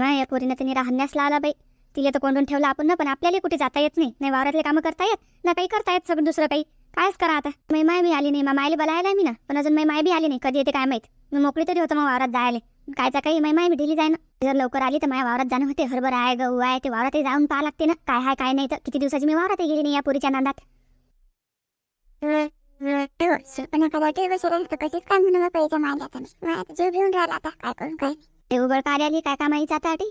ना या पोरीनं तिने राहण्यास लावला बाई. तिला तर कोंडून ठेवलं आपण ना पण आपल्याला कुठे जाता येत नाही. नाही वावरातले कामं करता येत ना काही करता येत सगळं दुसरं काही. कायच करा आता. मी माय बी आली नाही मा मायला बोलायला मी ना. पण अजून मी माय बी आली नाही कधी येते काय माहीत. मी मोकळी तरी होतं मग वावरात जायला. कायचा काही मै माय बी ढिली जाय ना जर लवकर आली तर माझ्या वावरात जाणं होते. हरभर आहे गहू आहे ते वावरात जाऊन पाहा लागते ना. काय आहे काय नाही तर किती दिवसाची मी वावरात गेली नाही या पोरीच्या नांदात. हो, पण कशीच काय म्हणून पैसे मागले आता जीव घेऊन राहिला आता. काय करून काय ते उघड कार्य आली काय कामाईचा आता आठी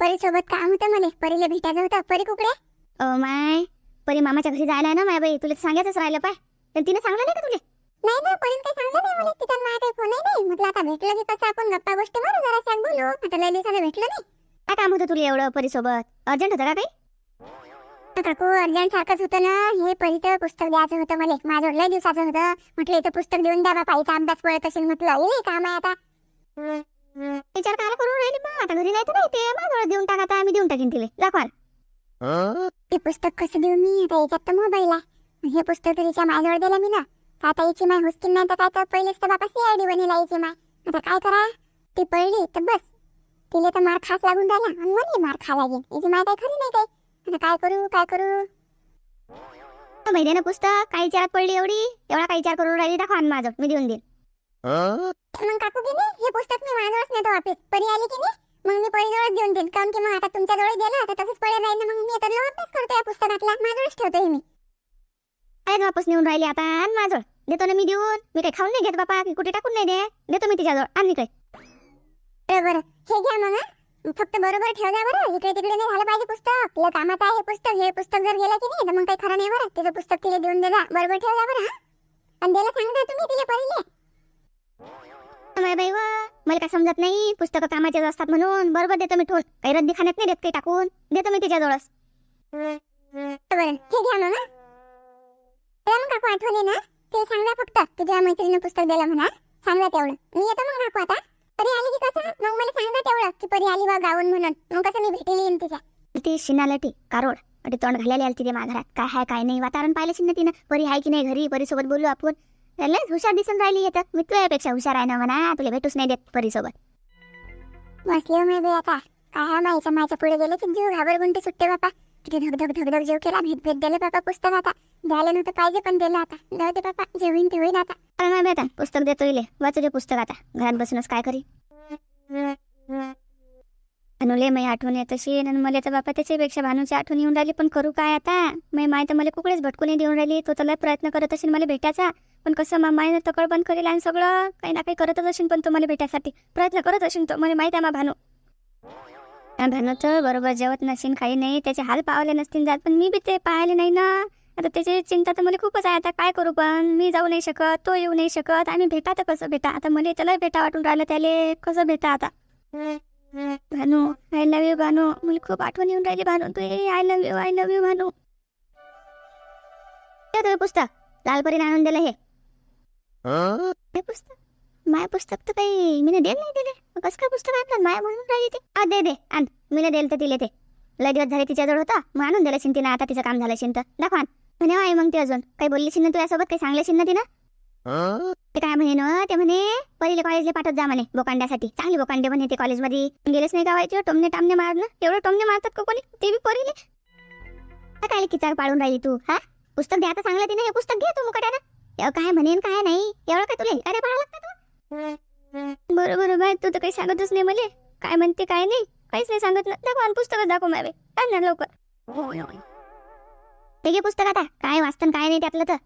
परी सोबत काम होतं मला परीला भेटायचं होतं. परी कुकडे? अ माय परी मामाच्या घरी जायला आहे ना माय बाई. तुला सांगायचंच राहिलं पाय. पण तिने सांगलं नाही का तुला? नाही ना परीन काही सांगलं नाही मला तिचा माझा काही फोन नाही म्हटलं आता भेटलं की कसं आपण गप्पा गोष्टी मारू? जरा सांग बोलू. आता लय दिवसाला भेटलं नाही. काय काम होतं तुला एवढं परीसोबत अर्जंट होतं का काही? काकू अर्जंट सारखंच होतं ना. हे परीचं पुस्तक द्यायचं होतं मला. माझं लय दिवसाचं होतं. म्हटलं इथं पुस्तक देऊन द्या बापा इथं अभ्यास पडत असेल म्हटलं. हे काम आहे आता. विचार काय करून राहिली बा. आता घरी नाही तर नाही ते. माझ्यावर देऊन टाका आता आम्ही देऊन टाकीन तिले. दाखवाल ते पुस्तक कसं देऊ मी? आता याच्यात तर मोबाईल आहे. हे पुस्तक तर हिच्या माझ्यावर दिलं मी ना. तर आता हिची माय हुसकीन नाही तर काय तर पहिलेच तर बाबा सी आय डी बनेला हिची माय. आता काय करा? ती पडली तर बस. तिला तर मार खास लागून राहिला. आणि मला मार खा लागेल. हिची माय काय खरी नाही काही. आता काय करू? काय करू? महिन्यानं पुस्तक? काय विचारात पडली एवढी? एवढा काय विचार करून राहिली? दाखवा माझं. मी देऊन मग काकू की नाही हे पुस्तक मी माझ्यावरच नेतो वापस परी आली की नाही मग मी परीजवळच देऊन देईन कारण की मग आता तुमच्या जवळ गेलं तर तसंच पडेल राहील ना मग मी आता लो अभ्यास करतो या पुस्तकातला. माझ्यावरच ठेवतोय मी. काय वापस नेऊन राहिली आता आण माझं देतो ना मी देऊन. मी काही खाऊन नाही घेत बापा. की कुठे टाकून नाही दे देतो मी तिच्याजवळ. आणि काय बरं बरं. हे घ्या मग. फक्त बरोबर ठेव द्या बरं. इकडे तिकडे नाही झालं पाहिजे पुस्तक. लय कामाचं आहे हे पुस्तक. हे पुस्तक जर गेलं की नाही तर मग काही खरं नाही बरं. तिचं पुस्तक तिला देऊन दे जा बरोबर ठेव द्या बरं हं. आणि द्यायला सांगा तुम्ही तिला पहिले बाई वा मला काय समजत नाही. पुस्तकं कामाचेच असतात म्हणून बरोबर देतो मी ठेवून. काही रद्दी खाण्यात नाही देत काही टाकून. देतो मी तिच्याजवळच. बरं हे घ्या मग. त्याला मग काकू आठवले ना? ते सांगा फक्त तुझ्या मैत्रिणीनं पुस्तक दिलं म्हणा. सांगा तेवढं. मी येतो मग काकू आता. परी आली की कसं? मग मला सांगा तेवढं की परी आली बा गाऊन म्हणून. मग कसं मी भेटेल येईन तिच्या. ती शिनालटी कारोड. अटे तोंड घालायला आली तिथे घरात. काय आहे काय नाही. वातावरण पाहिलं शिन्न तिनं परी आहे की नाही घरी? परीसोबत बोलू आपण. त्याला हुशार दिसून राहिली येतं मी तुझ्यापेक्षा हुशार आहे ना म्हणा. तुला भेटूच नाही देत परीसोबत. बसले हो मी आता. काय हा माईच्या मायच्या पुढे गेले की जीव घाबर गुंटे सुट्टे बापा. किती धग धग धग धग जीव केला. भेट भेट दिलं बापा पुस्तक आता. द्यायला नव्हतं पाहिजे पण दिलं आता. जाऊ दे बापा जे होईन ते होईन आता. नाही बेटा पुस्तक देतो इले. वाचू दे पुस्तक आता. घरात बसूनच काय करी? अनुले मी आठवण येत अशी. आणि मला तर बापा त्याच्यापेक्षा भानूची आठवण येऊन राहिली. पण करू काय आता? मी माय तर मला कुकडेच भटकून देऊन राहिली. तो तर लय प्रयत्न करत असेल मला भेटायचा. पण कसं मा मायनं तकड बंद करेल आणि सगळं काही ना काही करतच असेल पण तो मला भेटायसाठी. प्रयत्न करत असेल तो मला माहिती आहे मा भानू. भानू तर बरोबर जेवत नसेल काही नाही. त्याचे हाल पावले नसतील जात पण मी बी ते पाहिले नाही ना. आता त्याची चिंता तर मला खूपच आहे. आता काय करू पण? मी जाऊ नाही शकत तो येऊ नाही शकत. आम्ही भेटा तर कसं भेटा? आता मला त्याला भेटा वाटून राहिलं त्याला कसं भेटा आता? Bhanu I love you Bhanu. मला खूप आठवण येऊन राहिली भानू. तू I love you I love you Bhanu पुस्तक. लालपरीने आणून दिलं हे. हे पुस्तक माय पुस्तक तर काही मी देल नाही दिले कसं काय पुस्तक आणलं माया म्हणून राहिली ते आ दे दे आण मी देल तर दिले ते लय दिवस झाले तिच्याजवळ होता मग आणून दिलं शिन तिनं आता तिचं काम झालं शिन तर दाखवा. म्हणे आहे मग ते अजून काही बोलली शिन तुझ्यासोबत काही सांगले शिन तिनं ते काय म्हणे ना ते म्हणे पहिले कॉलेजला पाठवत जा म्हणे बोकांड्यासाठी चांगली बोकांडे म्हणे ते कॉलेजमध्ये गेलेच नाही गावायचे टोमने टामने मारलं एवढं टोमने मारतात का कोणी ते बी परीले काय किचार पाडून राहिली तू हा पुस्तक द्या तर सांगलं तिने हे पुस्तक घे तू मुकाट्यानं काय म्हणेन काय नाही. एवढं काय तुला अरे पाहा लागतं बरोबर हो, बाय तू तर काही सांगतच नाही मला. काय म्हणते काय नाही. काहीच नाही सांगत. ना दाखव आण पुस्तकच दाखव मावे काय ना लवकर. ते घे पुस्तक आता. काय वाचतं काय नाही त्यातलं तर.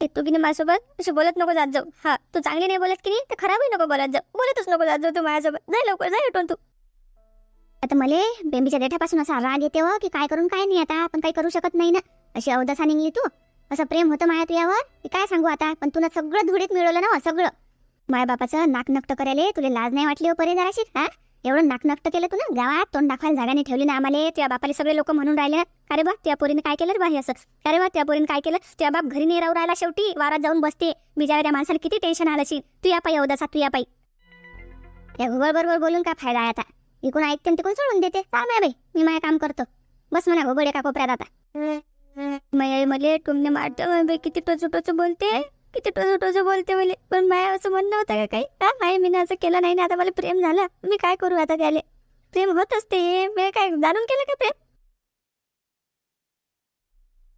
ते तू बिने माझ्यासोबत अशी बोलत नको जात जाऊ. हा तू चांगली नाही बोलत की नाही तर खराबही नको बोलत जाऊ. बोलतच नको जात जाऊ तू माझ्यासोबत. जाय लवकर जाय उठून तू. आता मले बेंबीच्या देठापासून असा राग येते हो की काय करून काय नाही आता. आपण काही करू शकत नाही ना. अशी अवदसा निघली तू. असं प्रेम होतं माया तुझ्यावर? की काय सांगू आता? पण तुला सगळं धुडीत मिळवलं ना हो, सगळं. माया बापाचं नाक नकट करायले तुला लाज नाही वाटली हो परे जराशी हा? एवढं नाक नकट केलं तू ना गावात तोंड दाखवायला जागा नाही ठेवली ना आम्हाला तुझ्या बापाले सगळे लोक म्हणून राहिले. अरे बा त्या पोरीने काय केलं बाई बा हे असं? अरे बा त्या पोरीने काय केलं? त्या बाप घरी नाही राहू राहिला शेवटी वारात जाऊन बसते. बिचाऱ्या त्या माणसाला किती टेन्शन आलं असेल तू या पाई अवदासा तू या पाई या घुबळ बरोबर बोलून काय फायदा आहे आता? इकडून ऐकते आणि तिकडून सोडून देते. काय माय बाई मी माझं काम करतो. बस म्हणा घोबड एका कोपऱ्यात आता. माया मले तुमने मारतो माय किती टोचू टोचू बोलते? किती टोचू टोचू बोलते मला पण माया असं म्हणणं होतं का काही? का माय मी असं केलं नाही ना आता मला प्रेम झालं. मी काय करू आता त्याले? प्रेम होत असते. मी काय जाणून केलं का प्रेम?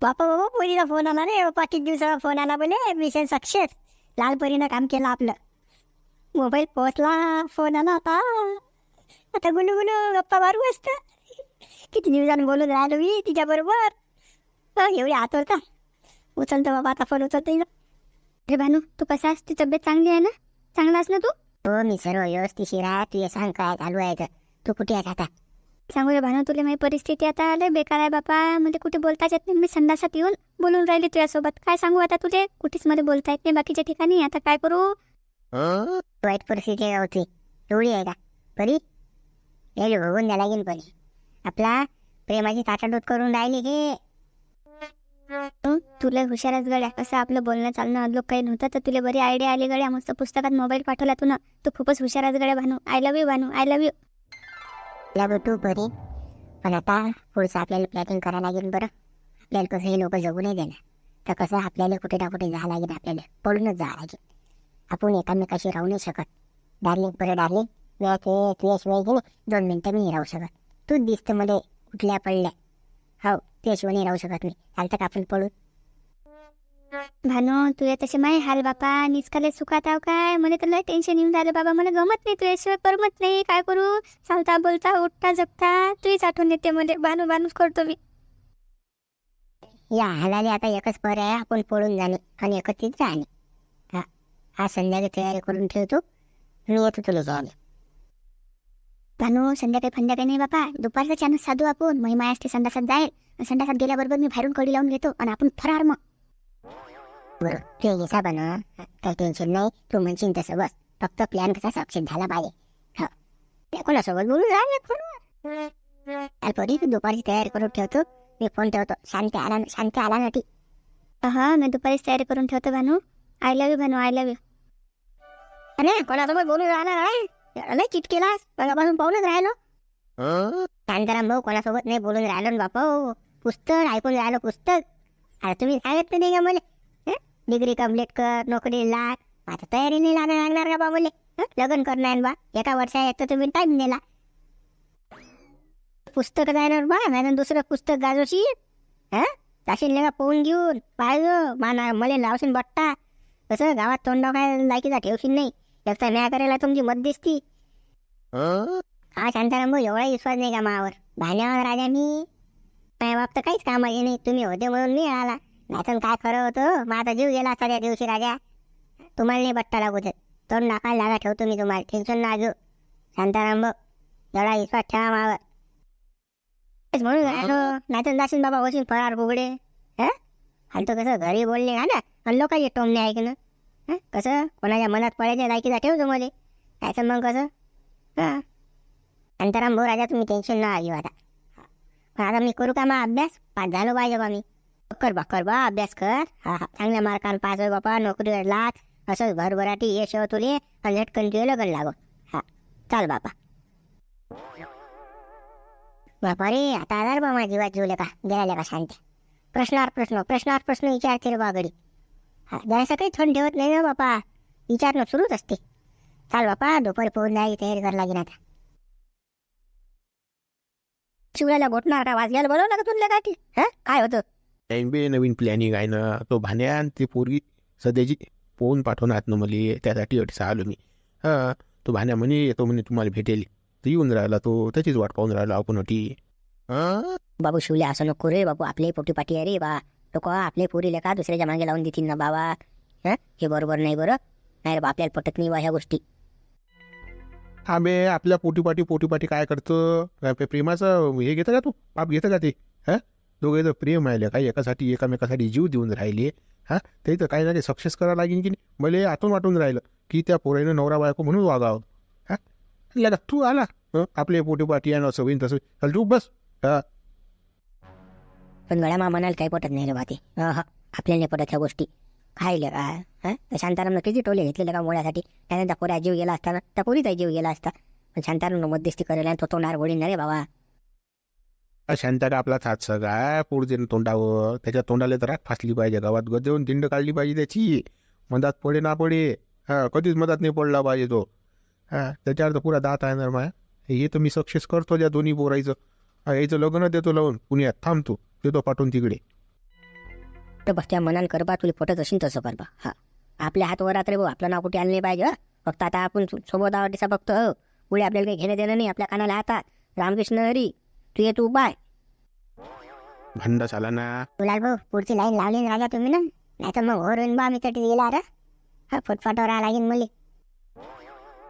बापा बाबा पोरीला फोन आला रे. बापा किती दिवसाला फोन आला बोले मिशन सक्सेस लालपरीनं काम केलं आपलं. मोबाईल पोहोचला. फोन आला आता. आता गुलू गुलू गप्पा मारू मस्त किती दिवसानं बोलून राहिलो मी तिच्याबरोबर. एवढी आतोर का? उचलतो बाबा आता फोन उचलतो. अरे भानू तू कसा आहेस? ती तब्येत चांगली आहे ना? चांगला आहेस ना तू? हो मी सर्व व्यवस्थिशीर आहे तू ये सांग काय चालू आहे तर तू कुठे आहेस आता? सांगू रे भानू तुला माझी परिस्थिती आता लय बेकार आहे बापा. म्हणजे कुठे बोलताच येत नाही. मी संडासात येऊन बोलून राहिली तुझ्यासोबत. काय सांगू आता तुझे? कुठेच मध्ये बोलता येत नाही. बाकीच्या ठिकाणी. आता काय करू? वाईट परिस्थिती आहे होती एवढी आहे का? परी? यायला बघून द्या लागेल परी. आपला प्रेमाची ताटाडोत करून राहिली हे तुला हुशारच गड्या. असं आपलं बोलणं चालणं अदलोक काही नव्हतं तर तुला बरी आयडिया आली गड्या. मस्त पुस्तकात मोबाईल पाठवला तू ना. तू खूपच हुशारच गड्या Bhanu. I love you Bhanu. I love you love तू बरी. पण आता पुढचं आपल्याला प्लॅटिंग करावं लागेल बरं. आपल्याला कसं हे लोक जगू नाही देणार. तर कसं आपल्याला कुठे ना कुठे जावं लागेल आपल्याला पळूनच जावं लागेल. आपण एकामेकाशी राहू नाही शकत. डार्लिंग बरं डार्लिंग वेळ तुझ्या तुझ्याशिवाय गेले दोन मिनटं मी राहू शकत. तूच दिसतं मला कुठल्या पडल्या. हो तुझ्याशिवाय नाही राहू शकत मी. चालतं का आपण पळून? भानू तुझे तसे माही हाल बापा निसकाले सुखात आव काय मला तर लय टेन्शन येऊन झालं बाबा मला गमत नाही तुझ्याशिवाय करमत नाही काय करू चालता बोलता उठता जगता तुझीच आठवण येते मला भानू भानूच करतो मी या हालाले आता एकच पर आहे आपण पळून जाणे आणि एकत्रित राहणे हा हा संध्याकाळी तयारी करून ठेवतो मी येतो तुला जाऊन भानू संध्याकाळी संध्याकाळी नाही बापा दुपारचा चानस साधू आपण महिमा असते संडासात जाईल संडासात गेल्याबरोबर मी बाहेरून कडी लावून घेतो आणि आपण फरार मग बरं ते हिसाबानं काही टेन्शन नाही. तू म्हणशील तसं बस. फक्त प्लॅन कसा सक्सेस झाला पाहिजे. हो. कोणासोबत बोलून राहिले फोनवर अल्परी तू दुपारची तयारी करून ठेवतो. मी फोन ठेवतो. शांती आला शांत शांती आला ना ती. हा मी दुपारीच तयारी करून ठेवतो Bhanu. I love you Bhanu I love you अरे कोणासोबत बोलून राहिला नाही चिट चिटकेलास मगापासून पाहूनच राहिलो. शांताराम भाऊ कोणासोबत नाही बोलून राहिलो ना बापा. पुस्तक ऐकून राहिलो पुस्तक. अरे तुम्ही सांगत नाही का मला? डिग्री कंप्लीट कर नोकरी लाग. आता तयारी नाही लागणार लागणार का बा मुले हं? लग्न करणार बा. एका वर्षा तर तुम्ही टाईम दिला. पुस्तक जाणार बा नाही दुसरं पुस्तक गाजवशी हा? जाशील का पोहून घेऊन? पाहिजे माना मले लावशील बट्टा. कसं गावात तोंडाव काय लायकीचा ठेवशील नाही. एकटा न्याय करायला तुमची मत दिसती. हा? शांताराम भाऊ एवढा विश्वास नाही का मावर? भाण्यावर राजा मी. माझ्या बाप तर काहीच कामाचे नाही. तुम्ही होते म्हणून मी आला. नाहीतर काय खरं होतं? मग आता जीव गेला असता त्या दिवशी राजा. तुम्हाला नाही बट्टा लागू देत. तोंड नाकायला लागा ठेवतो मी तुम्हाला. टेन्शन ना घेऊ. शांताराम भाऊ एवढा विश्वास ठेवा मावर. तेच म्हणून राहिलो. नाहीतर जाशील बाबा होशील फरार बुगडे हा? आणि तो कसं घरी बोलले का ना? आणि लोकांचे टोमणे ऐकणं. हं? कसं? कोणाच्या मनात पडायच्या लायकीचा ठेवतो मला. काय मग कसं? हां? शांताराम भाऊ राजा तुम्ही टेन्शन ना घेऊ आता. पण आता मी करू का मग अभ्यास? पास झालो पाहिजे बा मी. कर बा कर बा अभ्यास कर. हा हा. चांगल्या मार्कानं पास होय बापा नोकरीवर लाग असं भरभराटी यश हो तुले आणि झटकन तुझे लगन लागो. हा चाल बापा. बापा रे आता आधार बा माझी जीवात जीवले का? गेल्या का शांत? प्रश्नावर प्रश्न प्रश्नावर प्रश्न विचारते रे बा गडी. हा जायचं काही थंड ठेवत नाही ना बापा. विचारणं सुरूच असते. चाल बापा दुपारी पोहोच जायची तयारी करायला लागेल आता. शिवराला घोटणार का वाजल्याला बोलवलं का तुला काय हा? काय होतं? टाईम बे नवीन प्लॅनिंग आहे ना तो भाण्या आणि ती पोरगी सध्याची पोहून पाठवणार ना मला त्यासाठी अडसा आलो मी. हां तो भाण्या म्हणे येतो म्हणे तुम्हाला भेटेल. तर येऊन राहिला तो त्याचीच वाट पाहून राहिला आपण अटी. हां? बाबू शिवले असं नको रे बाबू आपले पोटी पाटी आहे रे बा. लोक आपले पोरीले का दुसऱ्याच्या मागे लावून देतील ना बाबा. हं? हे बरोबर नाही बरं. नाही रे बा आपल्याला पटत नाही बा ह्या गोष्टी. आबे आपल्या पोटीपाटी पोटीपाटी काय करतं? काय प्रेमाचं हे घेतं का तू? पाप घेतं का ते? हां? दोघे प्रेम राहिले काही एकासाठी एकामेकासाठी जीव देऊन राहिले हां? ते तर काही ना काही सक्सेस करावं लागेल की नाही? मला आतून वाटून राहिलं की त्या पोरानं नवरा बायको म्हणून वागावं. हां? लगा तू आला आपले आपले पोटीपाटी आणि असं होईन तसं. चल तू बस. हां. पण गळ्या मा म्हणाल काही पटत नाही रे बाते हा आपल्याला नाही पटत ह्या गोष्टी. खायले का हां? तर शांतारामनं किती टोले घेतलेले का मुळ्यासाठी? त्याने त्या पोऱ्या जीव गेला असताना त्या पोरीचा जीव गेला असता. पण शांतारामनं मध्यस्थी करायला तो तोंडावर वडील ना रे बाबा. शांता आपला हात सगळा पुढचे तोंडावर त्याच्या तोंडाला तर राख फासली पाहिजे गावात देऊन दिंड काढली पाहिजे त्याची. मधात पडे ना पडे. हां कधीच मधात नाही पडला पाहिजे तो. हां त्याच्यावर तर पुरा दात आहे ना माया. हे तर मी सक्सेस करतो त्या दोन्ही पोरायचं यायचं याचं लग्न देतो लावून. पुण्यात थांबतो देतो पाठवून तिकडे. तर बस त्या मनान कर बा तुला पटत असेल तसं करबा हा. आपल्या हात वर रे भाऊ आपलं नाव कुठे आलं नाही पाहिजे फक्त आता आपण सोबत आवडीचा बघतो हो. पुढे आपल्याला काही घेणं देणं नाही आपल्या कानाला हातात. रामकृष्ण हरी. तू ये तू बाय भांडा झाला ना. गुलाल भाऊ पुढची लाईन लावली ना राजा तुम्ही ना. नाही तर मग होरून बा मी तटी गेला रा हा फुटफाटावर आला लागेल मुली.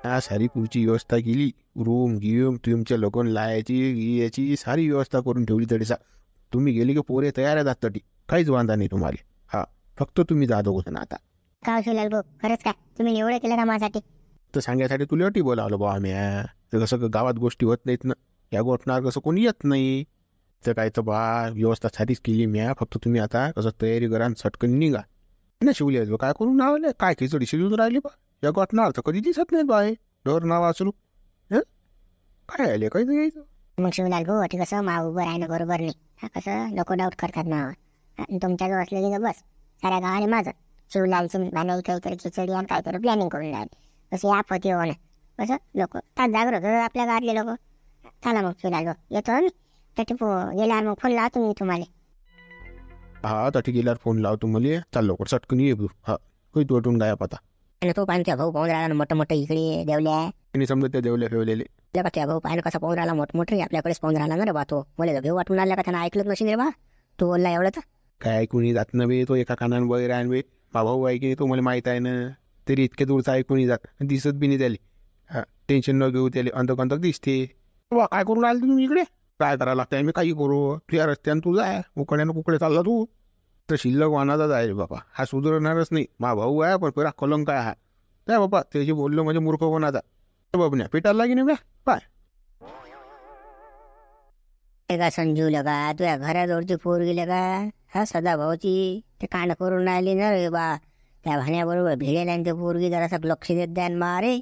हा सारी पुढची व्यवस्था केली. रूम गिम तुमच्या लग्न लायाची याची सारी व्यवस्था करून ठेवली तरी सा तुम्ही गेले की पोरे तयार आहेत तटी. काहीच वांधा नाही तुम्हाला. हा फक्त तुम्ही जा दोघं आता. का शिवलाल भाऊ? खरंच काय? तुम्ही एवढं केलं का माझ्यासाठी. तर सांगायसाठी तुला अटी बोलावलं बा आम्ही हा. तर कसं गावात गोष्टी होत नाहीत ना. या गोठणार कसं कोणी येत नाही. तर काय तर बा व्यवस्था सारीच केली म्या फक्त तुम्ही आता कसं तयारी करा आणि सटकन निघा. नाही शिवले आहेत काय करून नावले काय खिचडी शिजून राहिली बा? या गोठणार तर कधी दिसत नाहीत बा हे डर नाव वाचलो. हं? काय आले? काय यायचं? मग शिवलाल भाऊ ते कसं मा उभं राहिलं बरोबर नाही. कसं? लोक डाऊट करतात मावर आणि तुमच्याजवळ असलेली का बस. साऱ्या गावाने माझं. शिवलालचं भांडण काहीतरी खिचडी आणि काहीतरी प्लॅनिंग करून राहिले. कसं या पती होणं. कसं? लोक तास जागृत आपल्या गावातले लोक. चला मग भाऊ येतो आम्ही तर पो गेल्यावर मग फोन लावतो मी तुम्हाला हा तटी गेल्यावर फोन लावतो मला चाल लवकर सटकन ये हा काही तोटून गाया पता आणि तो पाहिजे भाऊ पाहून राहिला मोठं मोठं इकडे देवल्या आणि समजा त्या देवल्या फेवलेले आपल्या का त्या भाऊ पाहिलं कसा पाहून राहिला मोठमोठं आपल्याकडेच पाहून राहिला ना रे बा तो मला घेऊ वाटून राहिला का त्यानं ऐकलंच नसेल रे बा तू बोलला एवढं तर काय ऐकून जात नव्हे तो एका कानान वगैरे आणवे मा भाऊ आहे की तो मला माहीत आहे ना तरी इतक्या दूरचा ऐकून जात दिसत बी नाही त्याले हा टेन्शन न घेऊ त्याले अंधक अंधक दिसते वा काय करून राहिले तुम्ही इकडे? काय करायला लागतं आम्ही काही करू. तुझ्या रस्त्यानं तू जाय उकड्यानं कुकडे चालला तू. तर शिल्लक वानाचाच आहे रे बाबा हा सुधारणारच नाही. मा भाऊ आहे पण पेरा कलंक आहे हा? काय बाबा त्याची बोललं म्हणजे मूर्ख कोणाचा बाबन्या पेटायला लागे ना पाय. हे का संजीव लगा तुझ्या घराजवळची पोरगी का हा सदा भाऊची ते कांड करून राहिली ना रे बा. त्या भाण्याबरोबर भिडेल्या आणि ते पोरगी जरासा लक्ष देत द्या मा रे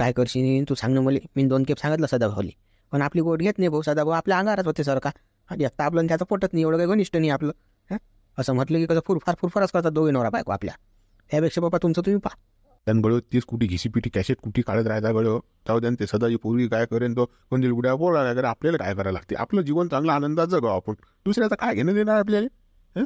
काय करशील? तू सांग ना मला. मी दोन केप सांगितलं सदा भाऊली पण आपली गोट घेत नाही भाऊ सदा भाऊ आपल्या अंगारात होते सारखा. आणि आता आपलं त्याचं पटत नाही. एवढं काही घनिष्ठ नाही आपलं. हं? असं म्हटलं की कसं फुरफार फुरफारच करतात दोघे नवरा बायको आपल्या. त्यापेक्षा बाबा तुमचं तुम्ही पा त्यानं गळो तीच कुठे घिसीपिटी कॅसेट कुठे काढत राहायचा गळो जाऊ द्या ते. सदाची पूर्वी काय करेन तो? कोणती गुड्या बोला करे आपल्याला काय करायला लागते? आपलं जीवन चांगलं आनंदात जगावं आपण. दुसऱ्याचं काय घेणं देणार आपल्याला? हं?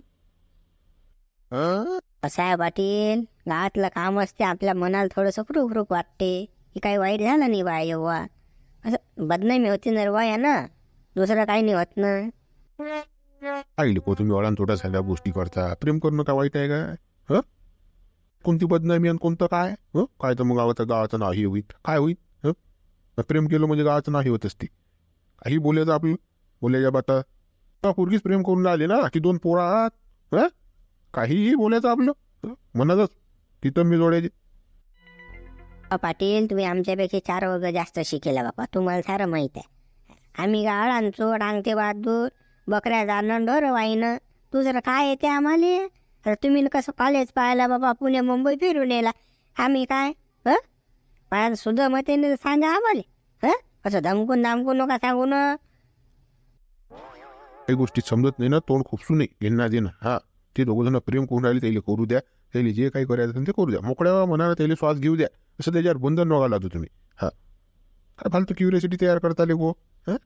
हं? कसं आहे पाटील गावातलं काम असते. आपल्या मनाला थोडंसं फुरूक फुरूक वाटते. की काही वाईट झालं नाही बा एव्हा असं बदनामी होती नरवा रे या ना दुसरं काही नाही होत ना. आई लिखो तुम्ही वळण थोड्या सगळ्या गोष्टी करता. प्रेम करणं का वाईट आहे काय? ह? कोणती बदनामी आणि कोणतं काय? ह? काय तर मग गावाचं गावाचं नाही होईल काय होईल हं? प्रेम केलं म्हणजे गावाचं नाही होत असते. काही बोलायचं आपलं? बोलायच्या बाता का प्रेम करून राहिले ना? की दोन पोरा आहात? हं? काहीही बोलायचं आपलं. म्हणतच तिथं मी जोडायचे. पाटील तुम्ही आमच्यापेक्षा चार वर्ग जास्त शिकेला बापा तुम्हाला सारं माहीत आहे. आम्ही गाळ आणतो रांगते बहादूर बकऱ्या जाणं डोर वाईनं दुसरं काय येते आम्हाला? तर तुम्ही कसं कॉलेज पाहायला बाबा पुणे मुंबई फिरून येला आम्ही काय? हं? माझ्या सुद्धा मतेने सांगा आम्हाला. हं? असं धमकून दामकून नका सांगू ना. काही गोष्टी समजत नाही ना तोंड खुपसू नाही घेणार देणं. हा ते दोघं जण प्रेम करून राहिले त्याला करू द्या. त्याला जे काही करायचं असेल ते करू द्या. मोकळ्या मनाला त्याला श्वास घेऊ द्या. असं त्याच्यावर बंधन नका लागतो तुम्ही. हा. काय फालतू क्युरियोसिटी तयार करता गो हा?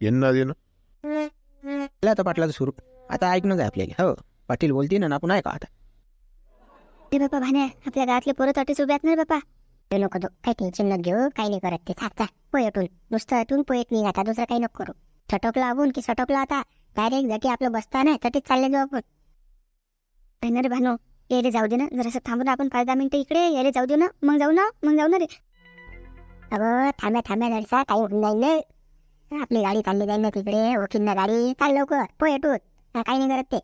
देणं. तर पाटलाचं सुरू. आता ऐकणं काय आपल्याला? हो. पाटील बोलते ना आपण ऐका आता. ते बापा भाण्या आपल्या गावातले पोरं तटीच उभे आहेत ना रे बापा ते नको तो. काही टेन्शन न घेऊ. काही नाही करत ते. थाक थाक पोयटून नुसतं अटून पोयत नाही आता दुसरं काही नको करू. छटकला आपण की सटकला आता. डायरेक्ट जटी आपलं बसता नाही. तटीच चालले जाऊ आपण. नाही ना रे भानो. यायला जाऊ दे ना. जरासं थांबून आपण. पाच दहा मिनिटं इकडे. यायला जाऊ दे ना. मग जाऊ ना. मग जाऊ ना रे. अगं थांब्या थांब्या जरसा काही होऊन जाईल ना. आपली गाडी चालली जाईल ना तिकडे. ओळखीन ना गाडी. चाल लवकर. पोयटून काही नाही करत ते.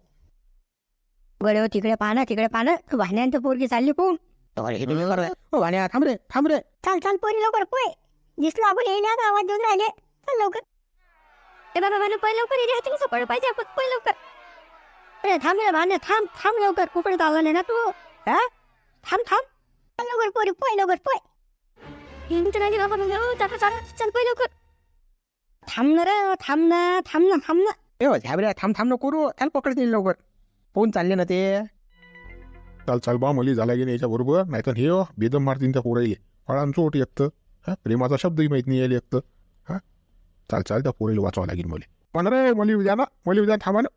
गडे हो तिकडे पाहणं तिकडे पाहणं वाहण्यानं पोरगी चालली पोहून वाण्या थांब रे थांब रे. चाल चाल पोरी लवकर पोय दिसलो आपण येईल आता आवाज देऊन राहिले. चल लवकर. ए बाबा भानु पै लवकर येते हाती कसं पड पाहिजे आपण. पै लवकर. अरे थांब रे भाण्या थांब थांब लवकर कुकडे चालला नाही ना तू हा थांब थांब चल लवकर पोरी पोय लवकर पोय हिंदू नाही बाबा म्हणजे चल चल चल पोय लवकर थांब ना रे थांब ना थांब ना थांब ना ए हो, झाबऱ्या थांब थांब ना करू त्याला पकडत नाही लवकर पोहून चालले ना ते चाल चाल बा मली झाला की नाही याच्या बरोबर नाही तर हे हो, बेदम मारतीन त्या पोराईले फळांचं ओट एकतं हा प्रेमाचा शब्दही माहीत नाही यायला एकतं चाल चाल त्या पोरीला वाचवावं लागेल मला पण रे मला उद्या ना मला उद्या थांबा ना